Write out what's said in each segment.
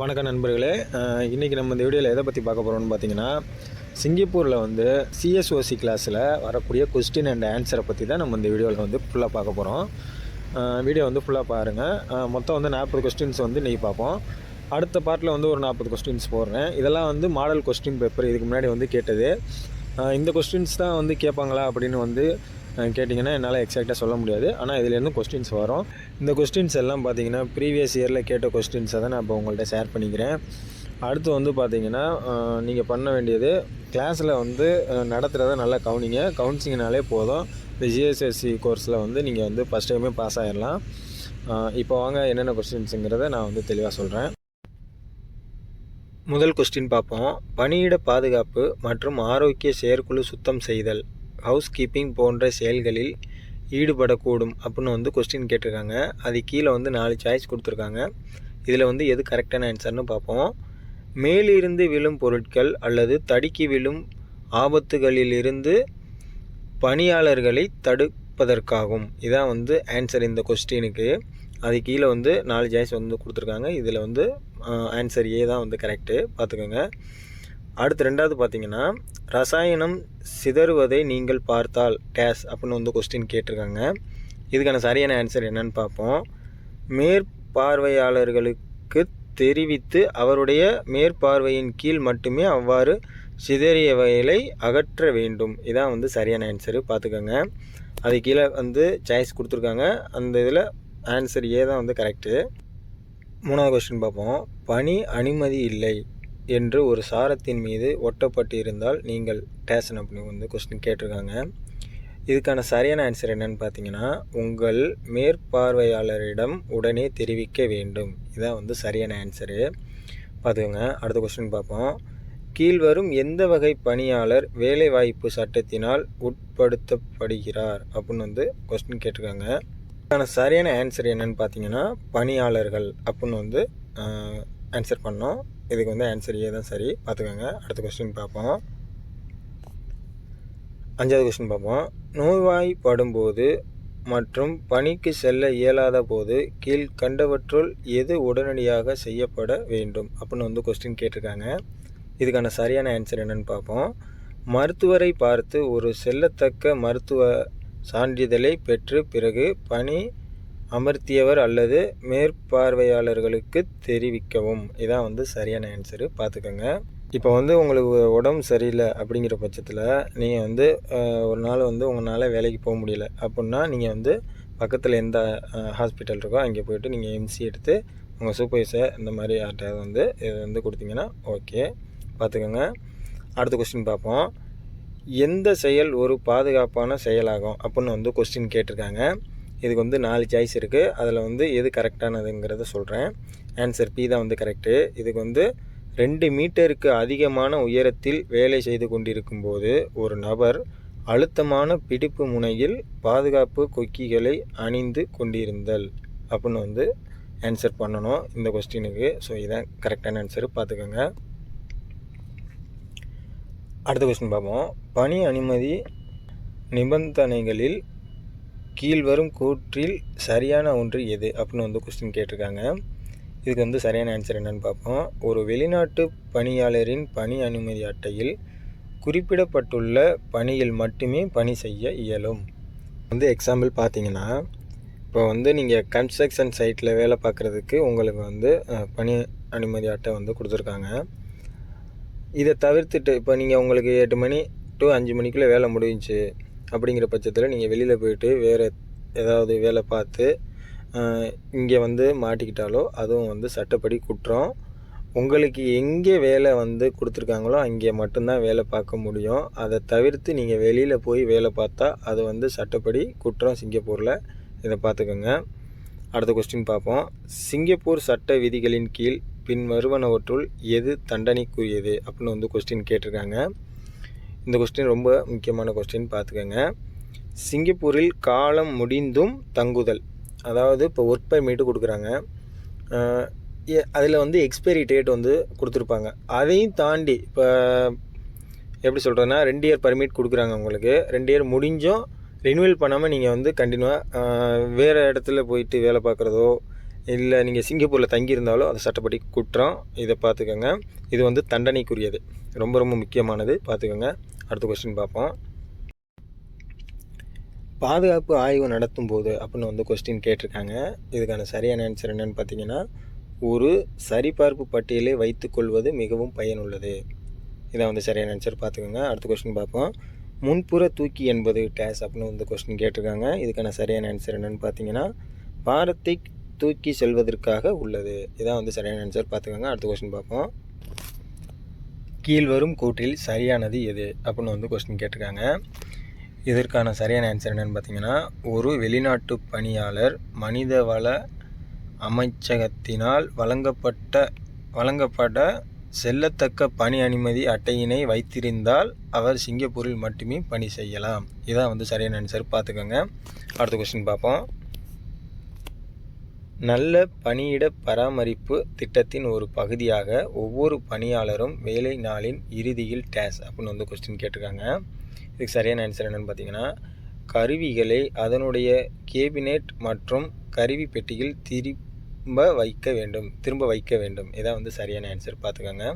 வணக்கம் நண்பர்களே. இன்றைக்கி நம்ம இந்த வீடியோவில் எதை பற்றி பார்க்க போகிறோம்னு பார்த்தீங்கன்னா சிங்கப்பூரில் வந்து சிஎஸ்ஓசி கிளாஸில் வரக்கூடிய கொஸ்டின் அண்ட் ஆன்சரை பற்றி தான் நம்ம இந்த வீடியோவில் வந்து ஃபுல்லாக பார்க்க போகிறோம் வீடியோ வந்து ஃபுல்லாக பாருங்கள் மொத்தம் வந்து நாற்பது கொஸ்டின்ஸ் வந்து இன்றைக்கி பார்ப்போம். அடுத்த பார்ட்டில் வந்து ஒரு நாற்பது கொஸ்டின்ஸ் போடுறேன். இதெல்லாம் வந்து மாடல் கொஸ்டின் பேப்பர் இதுக்கு முன்னாடி வந்து கேட்டது. இந்த கொஸ்டின்ஸ் தான் வந்து கேட்பாங்களா அப்படின்னு வந்து கேட்டிங்கன்னா என்னால் எக்ஸாக்டாக சொல்ல முடியாது. ஆனால் இதுலேருந்து கொஸ்டின்ஸ் வரும். இந்த கொஸ்டின்ஸ் எல்லாம் பார்த்தீங்கன்னா ப்ரீவியஸ் இயரில் கேட்ட கொஸ்டின்ஸை தான் நான் இப்போ உங்கள்கிட்ட ஷேர் பண்ணிக்கிறேன். அடுத்து வந்து பார்த்தீங்கன்னா நீங்கள் பண்ண வேண்டியது கிளாஸில் வந்து நடத்துகிறத நல்லா கவனிங்க. கவுன்சிங்னாலே போதும். இந்த ஜிஎஸ்எஸ்சி கோர்ஸில் வந்து நீங்கள் வந்து ஃபஸ்ட் டைமே பாஸ் ஆகிடலாம் இப்போ வாங்க என்னென்ன கொஸ்டின்ஸுங்கிறத நான் வந்து தெளிவாக சொல்கிறேன் முதல் கொஸ்டின் பார்ப்போம். பணியிட பாதுகாப்பு மற்றும் ஆரோக்கிய செயற்குழு சுத்தம் செய்தல். ஹவுஸ் கீப்பிங் போன்ற செயல்களில் ஈடுபடக்கூடும் அப்படின்னு வந்து கொஸ்டின் கேட்டிருக்காங்க. அது கீழே வந்து நாலு சாய்ஸ் கொடுத்துருக்காங்க. இதில் வந்து எது கரெக்டான ஆன்சர்னு பார்ப்போம். மேலிருந்து விழும் பொருட்கள் அல்லது தடுக்கி விழும் ஆபத்துகளிலிருந்து பணியாளர்களை தடுப்பதற்காகும். இதான் வந்து ஆன்சர் இந்த கொஸ்டினுக்கு அது கீழே வந்து நாலு சாய்ஸ் வந்து கொடுத்துருக்காங்க. இதில் வந்து ஆன்சர் ஏ தான் வந்து கரெக்டு பார்த்துக்கோங்க. அடுத்து ரெண்டாவது பார்த்தீங்கன்னா ரசாயனம் சிதறுவதை நீங்கள் பார்த்தால் டேஸ் அப்படின்னு வந்து கொஸ்டின் கேட்டிருக்காங்க. இதுக்கான சரியான ஆன்சர் என்னன்னு பார்ப்போம். மேற்பார்வையாளர்களுக்கு தெரிவித்து அவருடைய மேற்பார்வையின் கீழ் மட்டுமே அவ்வாறு சிதறியவைகளை அகற்ற வேண்டும். இதான் வந்து சரியான ஆன்சரு பார்த்துக்கோங்க. அது கீழே வந்து சாய்ஸ் கொடுத்துருக்காங்க. அந்த இதில் ஆன்சர் ஏ தான் வந்து கரெக்டு மூணாவது கொஸ்டின் பார்ப்போம். பணி அனுமதி இல்லை. என்று ஒரு சாரத்தின் மீது ஒட்டப்பட்டு இருந்தால் நீங்கள் டேஷன் அப்படின்னு வந்து கொஸ்டின் கேட்டிருக்காங்க. இதுக்கான சரியான ஆன்சர் என்னன்னு பார்த்தீங்கன்னா உங்கள் மேற்பார்வையாளரிடம் உடனே தெரிவிக்க வேண்டும். இதான் வந்து சரியான ஆன்சரு பார்த்துக்கோங்க அடுத்த கொஸ்டின் பார்ப்போம். கீழ்வரும் எந்த வகை பணியாளர் வேலைவாய்ப்பு சட்டத்தினால் உட்படுத்தப்படுகிறார் அப்படின்னு வந்து கொஸ்டின் கேட்டிருக்காங்க. இதுக்கான சரியான ஆன்சர் என்னன்னு பார்த்தீங்கன்னா பணியாளர்கள் அப்படின்னு வந்து ஆன்சர் பண்ணோம். இதுக்கு வந்து ஆன்சர் ஏ தான் சரி. பார்த்துக்கோங்க. அடுத்த கொஸ்டின் பார்ப்போம். அஞ்சாவது கொஸ்டின் பார்ப்போம். நோய்வாய்ப்படும்போது மற்றும் பணிக்கு செல்ல இயலாத போது கீழ் கண்டவற்றுள் எது உடனடியாக செய்யப்பட வேண்டும்? அப்படின்னு வந்து கொஸ்டின் கேட்டிருக்காங்க. இதுக்கான சரியான ஆன்சர் என்னன்னு பார்ப்போம். மருத்துவரை பார்த்து ஒரு செல்லத்தக்க மருத்துவ சான்றிதழை பெற்று பிறகு பணி அமர்த்தியவர் அல்லது மேற்பார்வையாளர்களுக்கு தெரிவிக்கவும். இதான் வந்து சரியான ஆன்சரு பார்த்துக்கோங்க. இப்போ வந்து உங்களுக்கு உடம்பு சரியில்லை அப்படிங்கிற பட்சத்தில் நீங்கள் வந்து ஒரு நாள் வந்து உங்களால் வேலைக்கு போக முடியல அப்படின்னா நீங்கள் வந்து பக்கத்தில் எந்த ஹாஸ்பிட்டல் இருக்கோ அங்கே போய்ட்டு நீங்கள் எம்சி எடுத்து உங்கள் சூப்பர்வைசர் இந்த மாதிரி யார்கிட்ட வந்து இது வந்து கொடுத்தீங்கன்னா ஓகே பார்த்துக்கோங்க. அடுத்த கொஸ்டின் பார்ப்போம். எந்த செயல் ஒரு பாதுகாப்பான செயலாகும் அப்படின்னு வந்து கொஸ்டின் கேட்டிருக்காங்க. இதுக்கு வந்து நாலு சாய்ஸ் இருக்குது அதில் வந்து எது கரெக்டானதுங்கிறத சொல்கிறேன் ஆன்சர் பி தான் வந்து கரெக்டு இதுக்கு வந்து ரெண்டு மீட்டருக்கு அதிகமான உயரத்தில் வேலை செய்து கொண்டிருக்கும் போது ஒரு நபர் அழுத்தமான பிடிப்பு முனையில் பாதுகாப்பு கொக்கிகளை அணிந்து கொண்டிருந்தல் அப்படின்னு வந்து ஆன்சர் பண்ணணும் இந்த கொஸ்டினுக்கு ஸோ இதான் கரெக்டான ஆன்சர் பார்த்துக்கோங்க. அடுத்த கொஸ்டின் பார்ப்போம். பணி அனுமதி நிபந்தனைகளில் கீழ்வரும் கூற்றில் சரியான ஒன்று எது? அப்படின்னு வந்து கொஸ்டின் கேட்டிருக்காங்க. இதுக்கு வந்து சரியான ஆன்சர் என்னன்னு பார்ப்போம். ஒரு வெளிநாட்டு பணியாளரின் பணி அனுமதி அட்டையில் குறிப்பிடப்பட்டுள்ள பணியில் மட்டுமே பணி செய்ய இயலும். வந்து எக்ஸாம்பிள் பார்த்தீங்கன்னா இப்போ வந்து நீங்கள் கன்ஸ்ட்ரக்ஷன் சைட்டில் வேலை பார்க்குறதுக்கு உங்களுக்கு வந்து பணி அனுமதி அட்டை வந்து கொடுத்துருக்காங்க. இதை தவிர்த்துட்டு இப்போ நீங்கள் உங்களுக்கு எட்டு மணி டு அஞ்சு மணிக்குள்ளே வேலை முடிஞ்சுச்சு. அப்படிங்கிற பட்சத்தில் நீங்கள் வெளியில் போயிட்டு வேறு ஏதாவது வேலை பார்த்து இங்கே வந்து மாட்டிக்கிட்டாலோ அதுவும் வந்து சட்டப்படி குற்றம். உங்களுக்கு எங்கே வேலை வந்து கொடுத்துருக்காங்களோ அங்கே மட்டும்தான் வேலை பார்க்க முடியும். அதை தவிர்த்து நீங்கள் வெளியில் போய் வேலை பார்த்தா அது வந்து சட்டப்படி குற்றம். சிங்கப்பூரில் இதை பார்த்துக்கோங்க. அடுத்த கொஸ்டின் பார்ப்போம். சிங்கப்பூர் சட்ட விதிகளின் கீழ் பின் வருவனவற்றுள் எது தண்டனைக்குரியது அப்படின்னு வந்து கொஸ்டின் கேட்டிருக்காங்க. இந்த கொஸ்டின் ரொம்ப முக்கியமான கொஸ்டின் பார்த்துக்கோங்க. சிங்கப்பூரில் காலம் முடிந்தும் தங்குதல். அதாவது இப்போ ஒர்க் பர்மிட்டு கொடுக்குறாங்க. அதில் வந்து எக்ஸ்பைரி டேட் வந்து கொடுத்துருப்பாங்க. அதையும் தாண்டி இப்போ எப்படி சொல்கிறதுனா ரெண்டு இயர் பர்மிட் கொடுக்குறாங்க உங்களுக்கு. ரெண்டு இயர் முடிஞ்சும் ரினியூவல் பண்ணாமல் நீங்கள் வந்து கண்டினியூவாக வேறு இடத்துல போயிட்டு வேலை பார்க்குறதோ இல்லை நீங்கள் சிங்கப்பூரில் தங்கியிருந்தாலோ அது சட்டப்படி குற்றம் இதை பார்த்துக்கோங்க. இது வந்து தண்டனைக்குரியது. ரொம்ப ரொம்ப முக்கியமானது. பார்த்துக்கோங்க. அடுத்த கொஸ்டின் பார்ப்போம். பாதுகாப்பு ஆய்வு நடத்தும் போது அப்படின்னு வந்து கொஸ்டின் கேட்டிருக்காங்க. இதுக்கான சரியான ஆன்சர் என்னன்னு பார்த்தீங்கன்னா ஒரு சரிபார்ப்பு பட்டியலை வைத்துக்கொள்வது மிகவும் பயனுள்ளது. இதான் வந்து சரியான ஆன்சர் பார்த்துக்கோங்க. அடுத்த கொஸ்டின் பார்ப்போம். முன்புற தூக்கி என்பது டேஸ் அப்படின்னு வந்து கொஸ்டின் கேட்டிருக்காங்க. இதுக்கான சரியான ஆன்சர் என்னென்னு பார்த்தீங்கன்னா பாரத்தை தூக்கி செல்வதற்காக உள்ளது. இதான் வந்து சரியான ஆன்சர் பார்த்துக்கோங்க. அடுத்த கொஸ்டின் பார்ப்போம். கீழ்வரும் கூற்றில் சரியானது எது? அப்படின்னு வந்து கொஸ்டின் கேட்டிருக்காங்க. இதற்கான சரியான ஆன்சர் என்னென்னு பார்த்தீங்கன்னா ஒரு வெளிநாட்டு பணியாளர் மனித வள அமைச்சகத்தினால் வழங்கப்பட்ட வழங்கப்பட செல்லத்தக்க பணி அனுமதி அட்டையினை வைத்திருந்தால் அவர் சிங்கப்பூரில் மட்டுமே பணி செய்யலாம். இதான் வந்து சரியான ஆன்சர் பார்த்துக்கோங்க. அடுத்த கொஸ்டின் பார்ப்போம். நல்ல பணியிட பராமரிப்பு திட்டத்தின் ஒரு பகுதியாக ஒவ்வொரு பணியாளரும் வேலை நாளின் இறுதியில் டேஸ் அப்படின்னு வந்து கொஸ்டின் கேட்டிருக்காங்க. இதுக்கு சரியான ஆன்சர் என்னென்னு பார்த்தீங்கன்னா கருவிகளை அதனுடைய கேபினெட் மற்றும் கருவி பெட்டியில் திரும்ப வைக்க வேண்டும் திரும்ப வைக்க வேண்டும். இதான் வந்து சரியான ஆன்சர் பார்த்துக்கோங்க.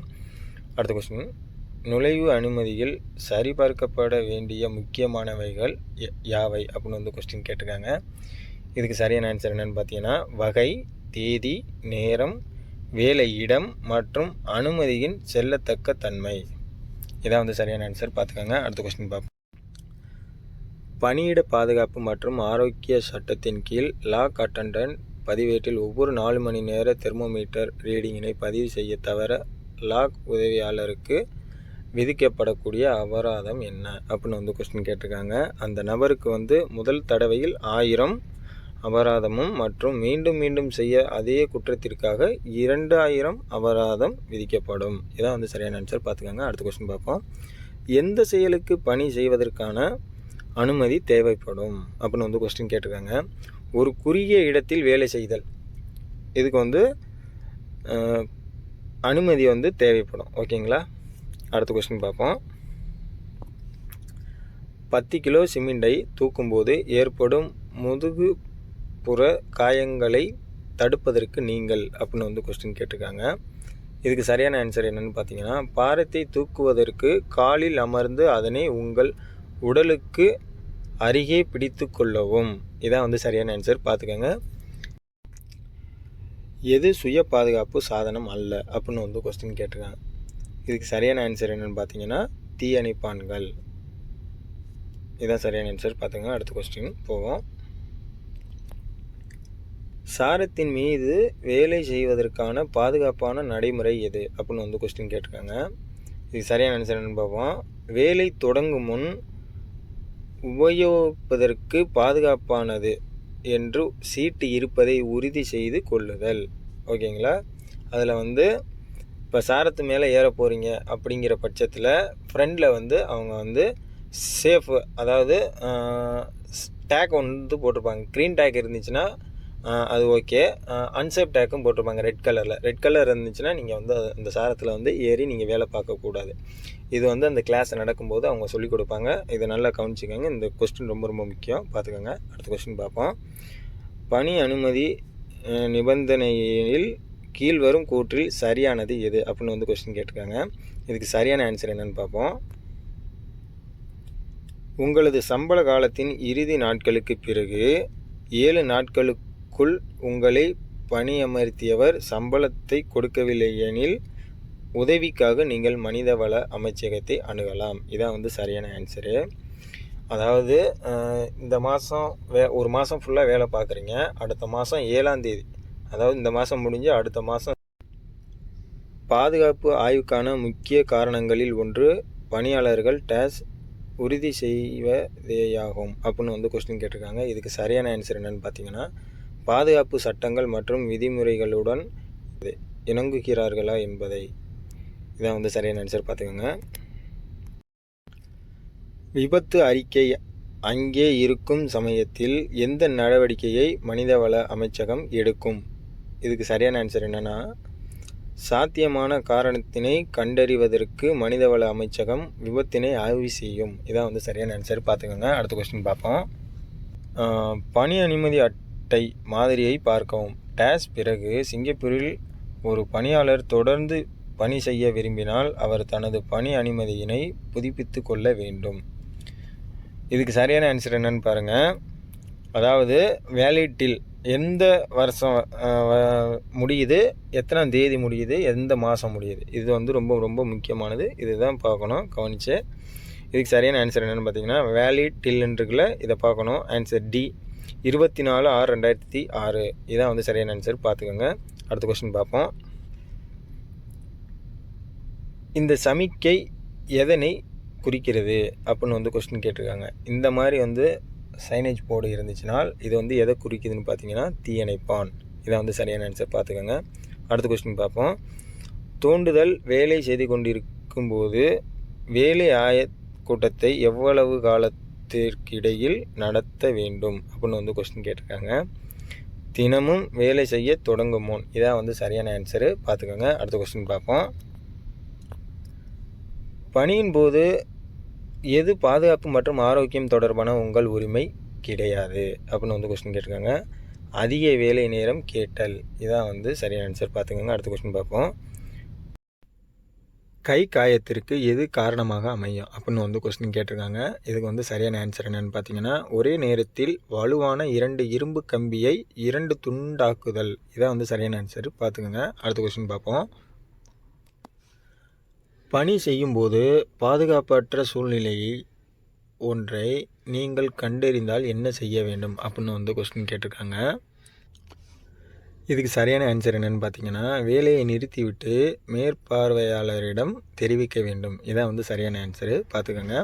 அடுத்த கொஸ்டின் நுழைவு அனுமதியில் சரிபார்க்கப்பட வேண்டிய முக்கியமானவைகள் யாவை அப்படின்னு வந்து கொஸ்டின் கேட்டிருக்காங்க. இதுக்கு சரியான ஆன்சர் என்னென்னு பார்த்தீங்கன்னா வகை தேதி நேரம் வேலை இடம் மற்றும் அனுமதியின் செல்லத்தக்க தன்மை. இதான் வந்து சரியான ஆன்சர் பார்த்துக்கோங்க. அடுத்த கொஸ்டின் பார்ப்போம். பணியிட பாதுகாப்பு மற்றும் ஆரோக்கிய சட்டத்தின் கீழ் லாக் அட்டண்டன்ட் பதிவேட்டில் ஒவ்வொரு நாலு மணி நேர தெர்மோமீட்டர் ரீடிங்கினை பதிவு செய்ய தவிர லாக் உதவியாளருக்கு விதிக்கப்படக்கூடிய அபராதம் என்ன? அப்படின்னு வந்து கொஸ்டின் கேட்டிருக்காங்க. அந்த நபருக்கு வந்து முதல் தடவையில் ஆயிரம் அபராதமும் மற்றும் மீண்டும் மீண்டும் செய்ய அதே குற்றத்திற்காக இரண்டாயிரம் அபராதம் விதிக்கப்படும். இதான் வந்து சரியான ஆன்சர் பார்த்துக்கோங்க. அடுத்த கொஸ்டின் பார்ப்போம். எந்த செயலுக்கு பணி செய்வதற்கான அனுமதி தேவைப்படும்? அப்படின்னு வந்து கொஸ்டின் கேட்டிருக்காங்க. ஒரு குறுகிய இடத்தில் வேலை செய்தல். இதுக்கு வந்து அனுமதி வந்து தேவைப்படும். ஓகேங்களா? அடுத்த கொஸ்டின் பார்ப்போம். பத்து கிலோ சிமெண்டை தூக்கும்போது ஏற்படும் முதுகு புற காயங்களை தடுப்பதற்கு நீங்கள் அப்படின்னு வந்து கொஸ்டின் கேட்டிருக்காங்க. இதுக்கு சரியான ஆன்சர் என்னென்னு பார்த்தீங்கன்னா பாரத்தை தூக்குவதற்கு காலில் அமர்ந்து அதனை உங்கள் உடலுக்கு அருகே பிடித்து கொள்ளவும். இதான் வந்து சரியான ஆன்சர் பார்த்துக்கோங்க. எது சுய பாதுகாப்பு சாதனம் அல்ல அப்படின்னு வந்து கொஸ்டின் கேட்டிருக்காங்க. இதுக்கு சரியான ஆன்சர் என்னென்னு பார்த்தீங்கன்னா தீயணைப்பான்கள். இதான் சரியான ஆன்சர் பார்த்துங்க அடுத்த கொஸ்டின் போவோம். சாரத்தின் மீது வேலை செய்வதற்கான பாதுகாப்பான நடைமுறை எது? அப்படின்னு வந்து கொஸ்டின் கேட்டிருக்காங்க. இது சரியான ஆன்சர் என்னன்னு பார்ப்போம். வேலை தொடங்கும் முன் உபயோகிப்பதற்கு பாதுகாப்பானது என்று சீட்டு இருப்பதை உறுதி செய்து கொள்ளுதல். ஓகேங்களா? அதில் வந்து இப்போ சாரத்து மேலே ஏற போகிறீங்க அப்படிங்கிற பட்சத்தில் ஃப்ரெண்டில் வந்து அவங்க வந்து சேஃபு அதாவது டேக் வந்து போட்டிருப்பாங்க. க்ரீன் டேக் இருந்துச்சுன்னா அது ஓகே. அன்சேப் டேக்கும் போட்டிருப்பாங்க ரெட் கலரில் ரெட் கலர் இருந்துச்சுன்னா நீங்கள் வந்து அந்த சாரத்தில் வந்து ஏறி நீங்கள் வேலை பார்க்கக்கூடாது இது வந்து அந்த கிளாஸ் நடக்கும்போது அவங்க சொல்லிக் கொடுப்பாங்க. இதை நல்லா கவனிச்சிக்கோங்க. இந்த கொஸ்டின் ரொம்ப ரொம்ப முக்கியம். பார்த்துக்கோங்க. அடுத்த கொஸ்டின் பார்ப்போம். பணி அனுமதி நிபந்தனையில் கீழ்வரும் கூற்றில் சரியானது எது? அப்படின்னு வந்து கொஸ்டின் கேட்டிருக்காங்க. இதுக்கு சரியான ஆன்சர் என்னென்னு பார்ப்போம். உங்களது சம்பள காலத்தின் இறுதி நாட்களுக்கு பிறகு ஏழு நாட்களுக்கு நாட்களுக்குள் உங்களை பணியமர்த்தியவர் சம்பளத்தை கொடுக்கவில்லை எனில் உதவிக்காக நீங்கள் மனிதவள அமைச்சகத்தை அணுகலாம். இதான் வந்து சரியான ஆன்சரு அதாவது இந்த மாதம் வே ஒரு மாதம் ஃபுல்லாக வேலை பார்க்குறீங்க. அடுத்த மாதம் ஏழாம் தேதி. அதாவது இந்த மாதம் முடிஞ்சு அடுத்த மாதம் பாதுகாப்பு ஆய்வுக்கான முக்கிய காரணங்களில் ஒன்று பணியாளர்கள் டேஸ் உறுதி செய்வதேயாகும் அப்படின்னு வந்து கொஸ்டின் கேட்டிருக்காங்க. இதுக்கு சரியான ஆன்சர் என்னென்னு பார்த்தீங்கன்னா பாதுகாப்பு சட்டங்கள் மற்றும் விதிமுறைகளுடன் இணங்குகிறார்களா என்பதை இதான் வந்து சரியான ஆன்சர் பார்த்துக்கோங்க. விபத்து அறிக்கை அங்கே இருக்கும் சமயத்தில் எந்த நடவடிக்கையை மனிதவள அமைச்சகம் எடுக்கும்? இதுக்கு சரியான ஆன்சர் என்னென்னா சாத்தியமான காரணத்தினை கண்டறிவதற்கு மனிதவள அமைச்சகம் விபத்தினை ஆய்வு செய்யும். இதான் வந்து சரியான ஆன்சர் பார்த்துக்கோங்க. அடுத்த கொஸ்டின் பார்ப்போம். பணி அனுமதி அட் அட்டை மாதிரியை பார்க்கவும். டேஸ் பிறகு சிங்கப்பூரில் ஒரு பணியாளர் தொடர்ந்து பணி செய்ய விரும்பினால் அவர் தனது பணி அனுமதியினை புதுப்பித்து கொள்ள வேண்டும். இதுக்கு சரியான ஆன்சர் என்னன்னு பாருங்கள் அதாவது வேலிட்டில் எந்த வருஷம் முடியுது எத்தனாம் தேதி முடியுது எந்த மாதம் முடியுது? இது வந்து ரொம்ப ரொம்ப முக்கியமானது. இதுதான் பார்க்கணும் கவனித்து இதுக்கு சரியான ஆன்சர் என்னென்னு பார்த்தீங்கன்னா வேலிட் டில்ன்றில் இதை பார்க்கணும். ஆன்சர் டி இருபத்தி நாலு ஆறு ரெண்டாயிரத்தி ஆறு. இதான் வந்து சரியான ஆன்சர் பார்த்துக்கோங்க. அடுத்த கொஸ்டின் பார்ப்போம். இந்த சமிக்கை எதனை குறிக்கிறது அப்படின்னு வந்து கொஸ்டின் கேட்டிருக்காங்க. இந்த மாதிரி வந்து சைனேஜ் போர்டு இருந்துச்சுனால் இது வந்து எதை குறிக்குதுன்னு பார்த்தீங்கன்னா தீயணைப்பான். இதை வந்து சரியான ஆன்சர் பார்த்துக்கோங்க. அடுத்த கொஸ்டின் பார்ப்போம். தூண்டுதல் வேலை செய்து கொண்டிருக்கும்போது வேலை ஆய கூட்டத்தை எவ்வளவு காலத்திற்கிடையில் நடத்த வேண்டும் அப்படின்னு வந்து கொஸ்டின் கேட்டிருக்காங்க. தினமும் வேலை செய்ய தொடங்கும் முன் இதான் வந்து சரியான ஆன்சரு பார்த்துக்கோங்க அடுத்த கொஸ்டின் பார்ப்போம். பணியின் போது எது பாதுகாப்பு மற்றும் ஆரோக்கியம் தொடர்பான உங்கள் உரிமை கிடையாது? அப்படின்னு வந்து கொஸ்டின் கேட்டிருக்காங்க. அதிக வேலை நேரம் கேட்டல் இதான் வந்து சரியான ஆன்சர் பார்த்துக்கோங்க அடுத்த கொஸ்டின் பார்ப்போம். கை காயத்திற்கு எது காரணமாக அமையும்? அப்படின்னு வந்து கொஸ்டின் கேட்டிருக்காங்க. இதுக்கு வந்து சரியான ஆன்சர் என்னென்னு பார்த்தீங்கன்னா ஒரே நேரத்தில் வலுவான இரண்டு இரும்பு கம்பியை இரண்டு துண்டாக்குதல். இதான் வந்து சரியான ஆன்சர் பார்த்துக்கோங்க. அடுத்த கொஸ்டின் பார்ப்போம். பணி செய்யும்போது பாதுகாப்பற்ற சூழ்நிலையை ஒன்றை நீங்கள் கண்டறிந்தால் என்ன செய்ய வேண்டும்? அப்படின்னு வந்து கொஸ்டின் கேட்டிருக்காங்க. இதுக்கு சரியான ஆன்சர் என்னென்னு பார்த்தீங்கன்னா வேலையை நிறுத்திவிட்டு மேற்பார்வையாளரிடம் தெரிவிக்க வேண்டும். இதான் வந்து சரியான ஆன்சரு பார்த்துக்கோங்க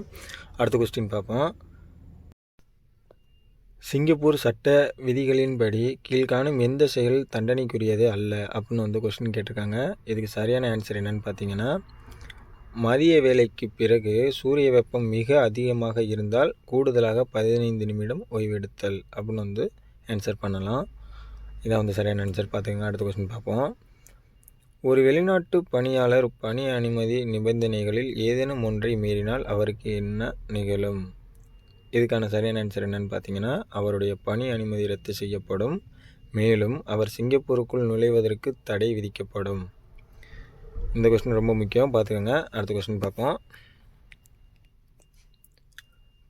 அடுத்த கொஸ்டின் பார்ப்போம். சிங்கப்பூர் சட்ட விதிகளின்படி கீழ்காணும் எந்த செயல் தண்டனைக்குரியது அல்ல? அப்படின்னு வந்து கொஸ்டின் கேட்டிருக்காங்க. இதுக்கு சரியான ஆன்சர் என்னென்னு பார்த்தீங்கன்னா மதிய வேலைக்கு பிறகு சூரிய வெப்பம் மிக அதிகமாக இருந்தால் கூடுதலாக பதினைந்து நிமிடம் ஓய்வெடுத்தல் அப்படின்னு வந்து ஆன்சர் பண்ணலாம். இதான் வந்து சரியான ஆன்சர் பார்த்துங்க அடுத்த கொஸ்டின் பார்ப்போம். ஒரு வெளிநாட்டு பணியாளர் பணி அனுமதி நிபந்தனைகளில் ஏதேனும் ஒன்றை மீறினால் அவருக்கு என்ன நிகழும்? இதுக்கான சரியான ஆன்சர் என்னன்னு பார்த்தீங்கன்னா அவருடைய பணி அனுமதி ரத்து செய்யப்படும். மேலும் அவர் சிங்கப்பூருக்குள் நுழைவதற்கு தடை விதிக்கப்படும். இந்த கொஸ்டின் ரொம்ப முக்கியம். பார்த்துக்கோங்க அடுத்த கொஸ்டின் பார்ப்போம்.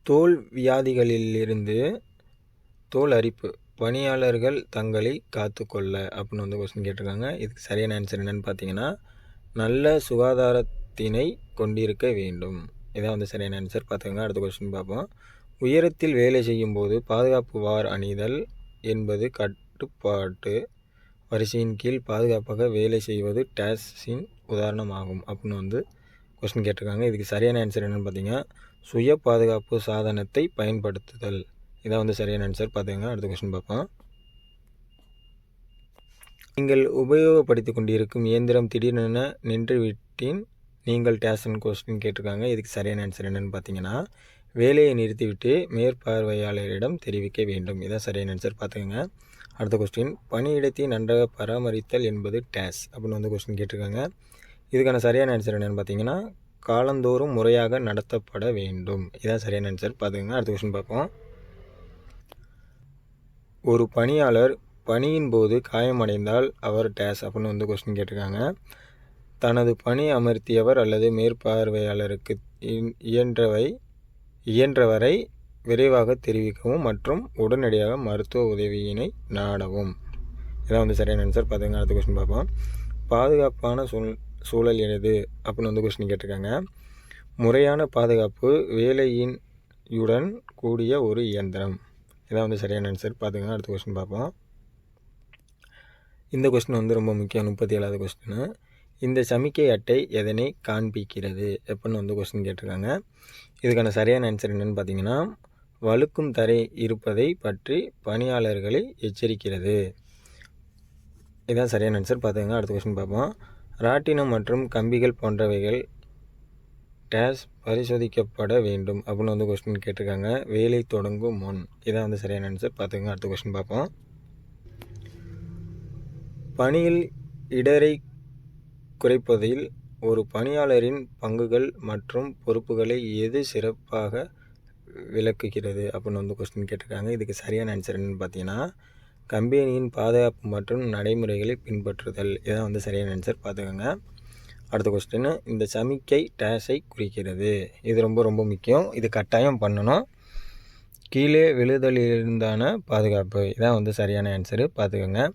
தோல் வியாதிகளிலிருந்து தோல் அரிப்பு. பணியாளர்கள் தங்களை காத்துக்கொள்ள அப்படின்னு வந்து கொஸ்டின் கேட்டிருக்காங்க. இதுக்கு சரியான ஆன்சர் என்னென்னு பார்த்தீங்கன்னா நல்ல சுகாதாரத்தினை கொண்டிருக்க வேண்டும். இதான் வந்து சரியான ஆன்சர் பார்த்துக்கோங்க அடுத்த கொஸ்டின் பார்ப்போம். உயரத்தில் வேலை செய்யும் போது பாதுகாப்பு வார் அணிதல் என்பது கட்டுப்பாட்டு. வரிசையின் கீழ் பாதுகாப்பாக வேலை செய்வது டேஸின் உதாரணமாகும் அப்படின்னு வந்து கொஸ்டின் கேட்டிருக்காங்க. இதுக்கு சரியான ஆன்சர் என்னென்னு பார்த்தீங்கன்னா சுய பாதுகாப்பு சாதனத்தை பயன்படுத்துதல். இதான் வந்து சரியான ஆன்சர் பார்த்துக்கங்க அடுத்த கொஸ்டின் பார்ப்போம். நீங்கள் உபயோகப்படுத்தி கொண்டிருக்கும் இயந்திரம் திடீரென நின்றுவிட்டின் நீங்கள் டேஷன் கொஸ்டின் கேட்டிருக்காங்க. இதுக்கு சரியான ஆன்சர் என்னென்னு பார்த்தீங்கன்னா வேலையை நிறுத்திவிட்டு மேற்பார்வையாளரிடம் தெரிவிக்க வேண்டும். இதான் சரியான ஆன்சர் பார்த்துக்கோங்க அடுத்த கொஸ்டின் பணியிடத்தை நன்றாக பராமரித்தல் என்பது டேஸ் அப்படின்னு வந்து கொஸ்டின் கேட்டிருக்காங்க. இதுக்கான சரியான ஆன்சர் என்னென்னு பார்த்தீங்கன்னா காலந்தோறும் முறையாக நடத்தப்பட வேண்டும். இதான் சரியான ஆன்சர் பார்த்துக்கோங்க அடுத்த கொஸ்டின் பார்ப்போம். ஒரு பணியாளர் பணியின் போது காயமடைந்தால் அவர் டேஸ் அப்படின்னு வந்து கொஸ்டின் கேட்டிருக்காங்க. தனது பணி அமர்த்தியவர் அல்லது மேற்பார்வையாளருக்கு இயன்றவை இயன்றவரை விரைவாக தெரிவிக்கவும் மற்றும் உடனடியாக மருத்துவ உதவியினை நாடவும். இதான் வந்து சரியான ஆன்சர் பார்த்துங்க அடுத்த கொஸ்டின் பார்ப்போம். பாதுகாப்பான சூழ் சூழல் எனது அப்படின்னு வந்து கொஸ்டின் கேட்டிருக்காங்க. முறையான பாதுகாப்பு வேலையின் யுடன் கூடிய ஒரு இயந்திரம். இதான் வந்து சரியான ஆன்சர் பார்த்துங்க அடுத்த கொஸ்டின் பார்ப்போம். இந்த கொஸ்டின் வந்து ரொம்ப முக்கியம் முப்பத்தி ஏழாவது கொஸ்டின் இந்த சமிக்கை அட்டை எதனை காண்பிக்கிறது? எப்படின்னு வந்து கொஸ்டின் கேட்டிருக்காங்க. இதுக்கான சரியான ஆன்சர் என்னென்னு பார்த்தீங்கன்னா வழுக்கும் தரை இருப்பதை பற்றி பணியாளர்களை எச்சரிக்கிறது. இதான் சரியான ஆன்சர் பார்த்துங்க அடுத்த கொஸ்டின் பார்ப்போம். ராட்டினம் மற்றும் கம்பிகள் போன்றவைகள் டேஸ் பரிசோதிக்கப்பட வேண்டும் அப்படின்னு வந்து கொஸ்டின் கேட்டிருக்காங்க. வேலை தொடங்கும் முன். இதான் வந்து சரியான ஆன்சர் பார்த்துங்க அடுத்த கொஸ்டின் பார்ப்போம். பணியில் இடரை குறைப்பதில் ஒரு பணியாளரின் பங்குகள் மற்றும் பொறுப்புகளை எது சிறப்பாக விளக்குகிறது அப்படின்னு வந்து கொஸ்டின் கேட்டிருக்காங்க. இதுக்கு சரியான ஆன்சர் என்னென்னு பார்த்தீங்கன்னா கம்பெனியின் பாதுகாப்பு மற்றும் நடைமுறைகளை பின்பற்றுதல். இதான் வந்து சரியான ஆன்சர் பார்த்துக்கோங்க. அடுத்த கொஸ்டின் இந்த சமிக்கை டேஷை குறிக்கிறது. இது ரொம்ப ரொம்ப முக்கியம். இது கட்டாயம் பண்ணணும். கீழே விழுதலிருந்தான பாதுகாப்பு. இதான் வந்து சரியான ஆன்சரு பார்த்துக்கோங்க.